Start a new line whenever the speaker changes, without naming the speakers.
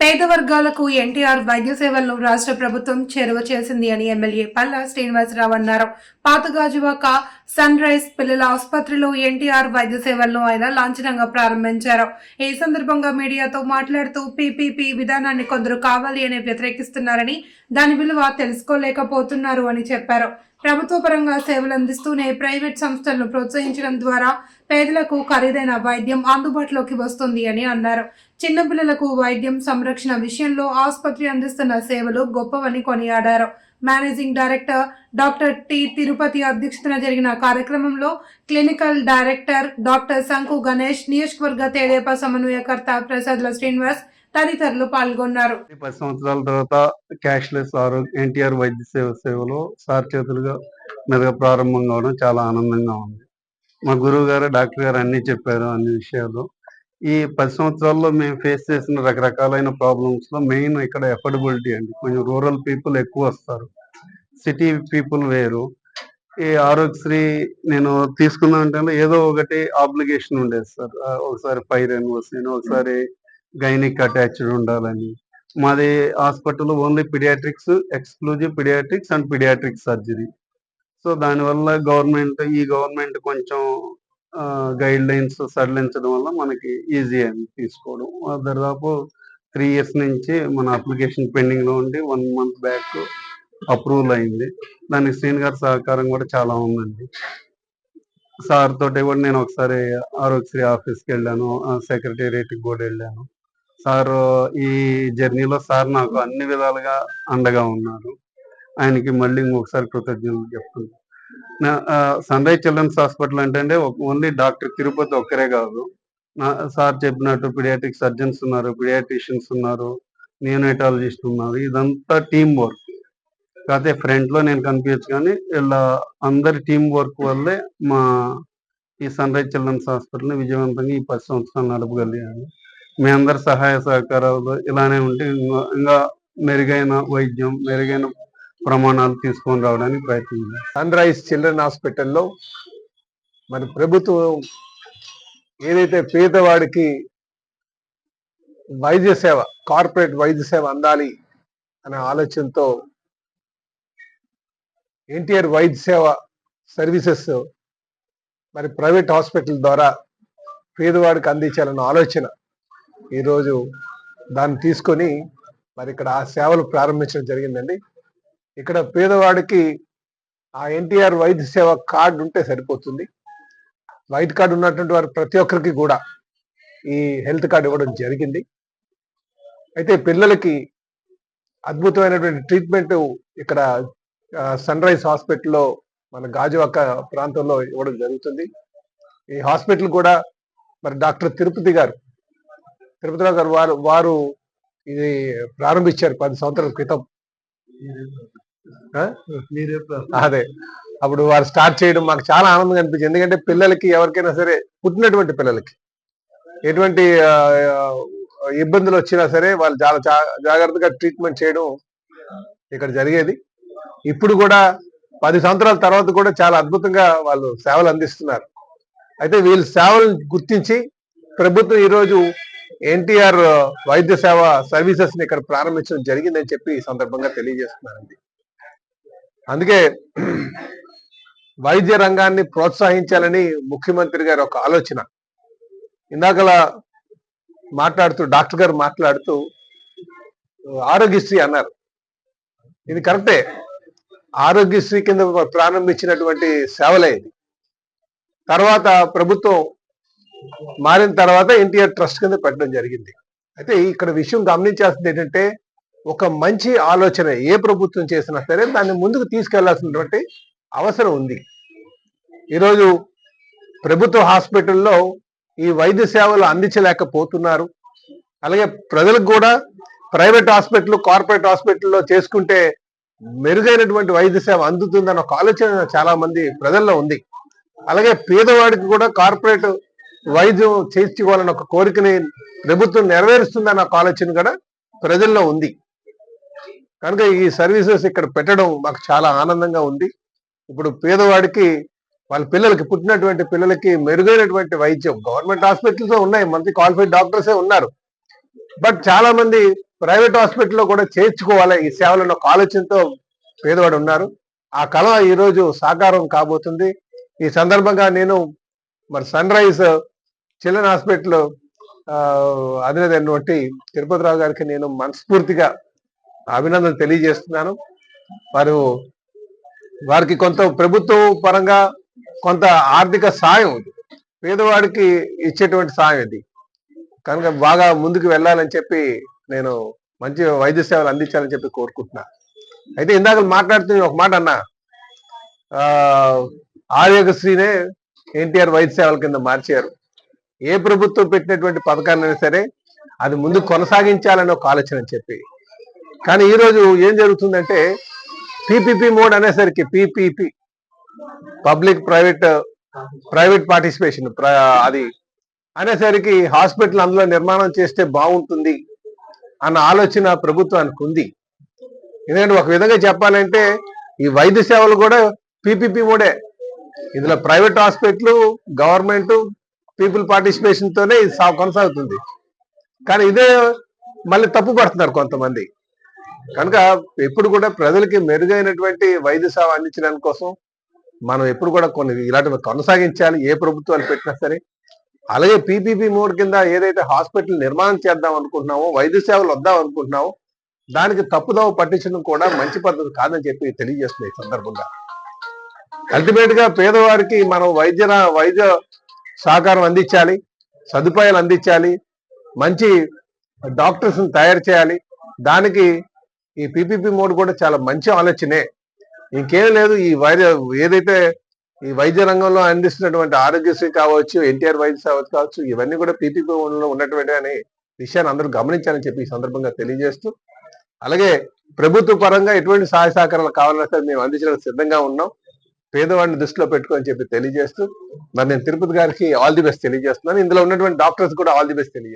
పేద వర్గాలకు ఎన్టీఆర్ వైద్య సేవలను రాష్ట్ర ప్రభుత్వం చేరువ చేసింది అని ఎమ్మెల్యే పల్లా శ్రీనివాసరావు అన్నారు. పాతగాజువాక సన్ రైజ్ పిల్లల ఆసుపత్రిలో ఎన్టీఆర్ వైద్య సేవలను ఆయన లాంఛనంగా ప్రారంభించారు. ఈ సందర్భంగా మీడియాతో మాట్లాడుతూ పీపీపీ విధానాన్ని కొందరు కావాలి అని వ్యతిరేకిస్తున్నారని దాని విలువ తెలుసుకోలేకపోతున్నారు అని చెప్పారు. ప్రభుత్వ పరంగా సేవలు అందిస్తూనే ప్రైవేట్ సంస్థలను ప్రోత్సహించడం ద్వారా పేదలకు ఖరీదైన వైద్యం అందుబాటులోకి వస్తుంది అని అన్నారు. చిన్నపిల్లలకు వైద్యం సంరక్షణ విషయంలో ఆసుపత్రి అందిస్తున్న సేవలు గొప్పవని కొనియాడారు. Managing director doctor T Tirupati అధ్యక్షతన జరిగిన కార్యక్రమంలో క్లినికల్ డైరెక్టర్ డాక్టర్ శంకు గణేష్ నియోజకవర్గ తెదేపా సమన్వయకర్త ప్రసాద్ల శ్రీనివాస్ తదితరులు పాల్గొన్నారు.
పది సంవత్సరాల తర్వాత క్యాష్లెస్ ఆరోగ్య ఎన్టీఆర్ వైద్య సేవ సేవలో సార్ చేతులుగా మీదుగా ప్రారంభం కావడం చాలా ఆనందంగా ఉంది. మా గురువు గారు డాక్టర్ గారు అన్ని చెప్పారు అన్ని విషయాలు ఈ పది సంవత్సరాల్లో మేము ఫేస్ చేసిన రకరకాలైన ప్రాబ్లమ్స్లో మెయిన్ ఇక్కడ అఫోర్డబిలిటీ అండి. కొంచెం రూరల్ పీపుల్ ఎక్కువ వస్తారు. సిటీ పీపుల్ వేరు. ఈ ఆరోగ్యశ్రీ నేను తీసుకున్న అంటే ఏదో ఒకటి ఆబ్లిగేషన్ ఉండేది సార్. ఒకసారి ఒకసారి పైరన్ నేను ఒకసారి గైనిక్ అటాచ్డ్ ఉండాలని. మాది hospital only paediatrics exclusive paediatrics and paediatric surgery so దానివల్ల గవర్నమెంట్ ఈ గవర్నమెంట్ కొంచెం గైడ్ లైన్స్ సడలించడం వల్ల మనకి ఈజీ అయింది తీసుకోవడం. దాదాపు త్రీ ఇయర్స్ నుంచి మన అప్లికేషన్ పెండింగ్లో ఉండి వన్ మంత్ బ్యాక్ అప్రూవల్ అయింది. దానికి శ్రీని గారి సహకారం కూడా చాలా ఉందండి. సార్ తోటి కూడా నేను ఒకసారి ఆరోగ్యశ్రీ ఆఫీస్కి వెళ్ళాను. సెక్రటేరియట్కి కూడా వెళ్ళాను. సార్ ఈ జర్నీలో సార్ నాకు అన్ని విధాలుగా అండగా ఉన్నారు. ఆయనకి మళ్ళీ ఇంకొకసారి కృతజ్ఞతలు చెప్తున్నాను. సన్ రైజ్ చిల్డ్రన్స్ హాస్పిటల్ అంటే ఓన్లీ డాక్టర్ తిరుపతి ఒక్కరే కాదు. నా సార్ చెప్పినట్టు పిడియాట్రిక్ సర్జన్స్ ఉన్నారు పిడియాట్రిషియన్స్ ఉన్నారు నియోనైటాలజిస్ట్ ఉన్నారు ఇదంతా టీం వర్క్ కాకపోతే ఫ్రంట్లో నేను కనిపించచ్చు కానీ ఇలా అందరి టీం వర్క్ వల్లే మా ఈ సన్ రైజ్ చిల్డ్రన్స్ హాస్పిటల్ని విజయవంతంగా ఈ పది సంవత్సరాలు నడపగలిగాను. మీ అందరి సహాయ సహకారాలు ఇలానే ఉంటే ఇంకా మెరుగైన వైద్యం మెరుగైన ప్రమాణాలు తీసుకొని రావడానికి ప్రయత్నించాను
సన్ రైజ్ చిల్డ్రన్ హాస్పిటల్లో మరి ప్రభుత్వం ఏదైతే పేదవాడికి వైద్య సేవ కార్పొరేట్ వైద్య సేవ అందాలి అనే ఆలోచనతో ఎన్టీఆర్ వైద్య సేవ సర్వీసెస్ మరి ప్రైవేట్ హాస్పిటల్ ద్వారా పేదవాడికి అందించాలన్న ఆలోచన ఈరోజు దాన్ని తీసుకొని మరి ఇక్కడ ఆ సేవలు ప్రారంభించడం జరిగిందండి. ఇక్కడ పేదవాడికి ఆ ఎన్టీఆర్ వైద్య సేవ కార్డు ఉంటే సరిపోతుంది. వైట్ కార్డు ఉన్నటువంటి వారు ప్రతి ఒక్కరికి కూడా ఈ హెల్త్ కార్డు ఇవ్వడం జరిగింది. అయితే పిల్లలకి అద్భుతమైనటువంటి ట్రీట్మెంట్ ఇక్కడ సన్ రైజ్ హాస్పిటల్లో మన గాజువాక ప్రాంతంలో ఇవ్వడం జరుగుతుంది. ఈ హాస్పిటల్ కూడా మరి డాక్టర్ తిరుపతి గారు తిరుపతిరావు గారు వారు వారు ఇది ప్రారంభించారు పది సంవత్సరాల క్రితం. అదే. అప్పుడు వారు స్టార్ట్ చేయడం మాకు చాలా ఆనందంగా అనిపించింది. ఎందుకంటే పిల్లలకి ఎవరికైనా సరే పుట్టినటువంటి పిల్లలకి ఎటువంటి ఇబ్బందులు వచ్చినా సరే వాళ్ళు చాలా జాగ్రత్తగా ట్రీట్మెంట్ చేయడం ఇక్కడ జరిగేది. ఇప్పుడు కూడా పది సంవత్సరాల తర్వాత కూడా చాలా అద్భుతంగా వాళ్ళు సేవలు అందిస్తున్నారు. అయితే వీళ్ళ సేవలను గుర్తించి ప్రభుత్వం ఈరోజు ఎన్టీఆర్ వైద్య సేవ సర్వీసెస్ని ఇక్కడ ప్రారంభించడం జరిగిందని చెప్పి ఈ సందర్భంగా తెలియజేస్తున్నారండి. అందుకే వైద్య రంగాన్ని ప్రోత్సహించాలని ముఖ్యమంత్రి గారి ఒక ఆలోచన. ఇందాకలా మాట్లాడుతూ డాక్టర్ గారు మాట్లాడుతూ ఆరోగ్యశ్రీ అన్నారు. ఇది కరెక్టే. ఆరోగ్యశ్రీ కింద ప్రారంభించినటువంటి సేవలే ఇది. తర్వాత ప్రభుత్వం మారిన తర్వాత ఎన్టీఆర్ ట్రస్ట్ కింద పెట్టడం జరిగింది. అయితే ఇక్కడ విషయం గమనించాల్సింది ఏంటంటే ఒక మంచి ఆలోచన ఏ ప్రభుత్వం చేసినా సరే దాన్ని ముందుకు తీసుకెళ్ళాల్సినటువంటి అవసరం ఉంది. ఈరోజు ప్రభుత్వ హాస్పిటల్లో ఈ వైద్య సేవలు అందించలేకపోతున్నారు. అలాగే ప్రజలకు కూడా ప్రైవేట్ హాస్పిటల్ కార్పొరేట్ హాస్పిటల్లో చేసుకుంటే మెరుగైనటువంటి వైద్య సేవ అందుతుందన్న ఒక ఆలోచన చాలా మంది ప్రజల్లో ఉంది. అలాగే పేదవాడికి కూడా కార్పొరేట్ వైద్యం చేర్చుకోవాలన్న ఒక కోరికని ప్రభుత్వం నెరవేరుస్తుందన్న ఒక ఆలోచన కూడా ప్రజల్లో ఉంది. కనుక ఈ సర్వీసెస్ ఇక్కడ పెట్టడం మాకు చాలా ఆనందంగా ఉంది. ఇప్పుడు పేదవాడికి వాళ్ళ పిల్లలకి పుట్టినటువంటి పిల్లలకి మెరుగైనటువంటి వైద్యం గవర్నమెంట్ హాస్పిటల్స్ ఉన్నాయి. మంచి క్వాలిఫైడ్ డాక్టర్సే ఉన్నారు. బట్ చాలా మంది ప్రైవేట్ హాస్పిటల్లో కూడా చేర్చుకోవాలి ఈ సేవలను ఒక ఆలోచనతో పేదవాడు ఉన్నారు. ఆ కళ ఈరోజు సాకారం కాబోతుంది. ఈ సందర్భంగా నేను మరి సన్ రైజ్ చిల్డ్రన్ హాస్పిటల్ అధినేత అయినటువంటి తిరుపతిరావు గారికి నేను మనస్ఫూర్తిగా అభినందన తెలియజేస్తున్నాను. వారు వారికి కొంత ప్రభుత్వ పరంగా కొంత ఆర్థిక సాయం పేదవాడికి ఇచ్చేటువంటి సాయం ఇది. కనుక బాగా ముందుకు వెళ్ళాలని చెప్పి నేను మంచి వైద్య సేవలు అందించాలని చెప్పి కోరుకుంటున్నా. అయితే ఇందాక మాట్లాడుతూ ఒక మాట అన్న. ఆరోగ్యశ్రీనే ఎన్టీఆర్ వైద్య సేవల కింద మార్చారు. ఏ ప్రభుత్వం పెట్టినటువంటి పథకాన్నైనా సరే అది ముందు కొనసాగించాలని ఒక ఆలోచన చెప్పి కానీ ఈ రోజు ఏం జరుగుతుందంటే పీపీపీ మోడ్ అనేసరికి PPP public private private participation అది అనేసరికి హాస్పిటల్ అందులో నిర్మాణం చేస్తే బాగుంటుంది అన్న ఆలోచన ప్రభుత్వానికి ఉంది. ఎందుకంటే ఒక విధంగా చెప్పాలంటే ఈ వైద్య సేవలు కూడా పీపీపీ మోడే. ఇందులో private hospital government people participation తోనే ఇది కొనసాగుతుంది. కానీ ఇదే మళ్ళీ తప్పు పడుతున్నారు కొంతమంది. కనుక ఎప్పుడు కూడా ప్రజలకి మెరుగైనటువంటి వైద్య సేవ అందించడానికి కోసం మనం ఎప్పుడు కూడా కొన్ని ఇలాంటివి కొనసాగించాలి ఏ ప్రభుత్వాలు పెట్టినా సరే. అలాగే పీపీపీ మోడ్ కింద ఏదైతే హాస్పిటల్ నిర్మాణం చేద్దాం అనుకుంటున్నామో వైద్య సేవలు వద్దాం అనుకుంటున్నామో దానికి తప్పుదోవ పట్టించడం కూడా మంచి పద్ధతి కాదని చెప్పి తెలియజేస్తుంది ఈ సందర్భంగా. అల్టిమేట్గా పేదవారికి మనం వైద్య వైద్య సహకారం అందించాలి సదుపాయాలు అందించాలి మంచి డాక్టర్స్ తయారు చేయాలి దానికి ఈ పీపీపీ మోడ్ కూడా చాలా మంచి ఆలోచనే. ఇంకేం లేదు ఈ వైద్య ఏదైతే ఈ వైద్య రంగంలో అందిస్తున్నటువంటి ఆరోగ్యశ్రీ కావచ్చు ఎన్టీఆర్ వైద్య సేవలు కావచ్చు ఇవన్నీ కూడా పీపీపీ లో ఉన్నటువంటి అనే విషయాన్ని అందరూ గమనించాలని చెప్పి ఈ సందర్భంగా తెలియజేస్తూ అలాగే ప్రభుత్వ పరంగా ఎటువంటి సహాయ సహకారాలు కావాలన్నా సరే మేము అందించడానికి సిద్ధంగా ఉన్నాం. పేదవాడిని దృష్టిలో పెట్టుకొని చెప్పి తెలియజేస్తూ మరి నేను తిరుపతి గారికి ఆల్ ది బెస్ట్ తెలియజేస్తున్నాను. ఇందులో ఉన్నటువంటి డాక్టర్స్ కూడా ఆల్ ది బెస్ట్ తెలియజేస్తున్నాను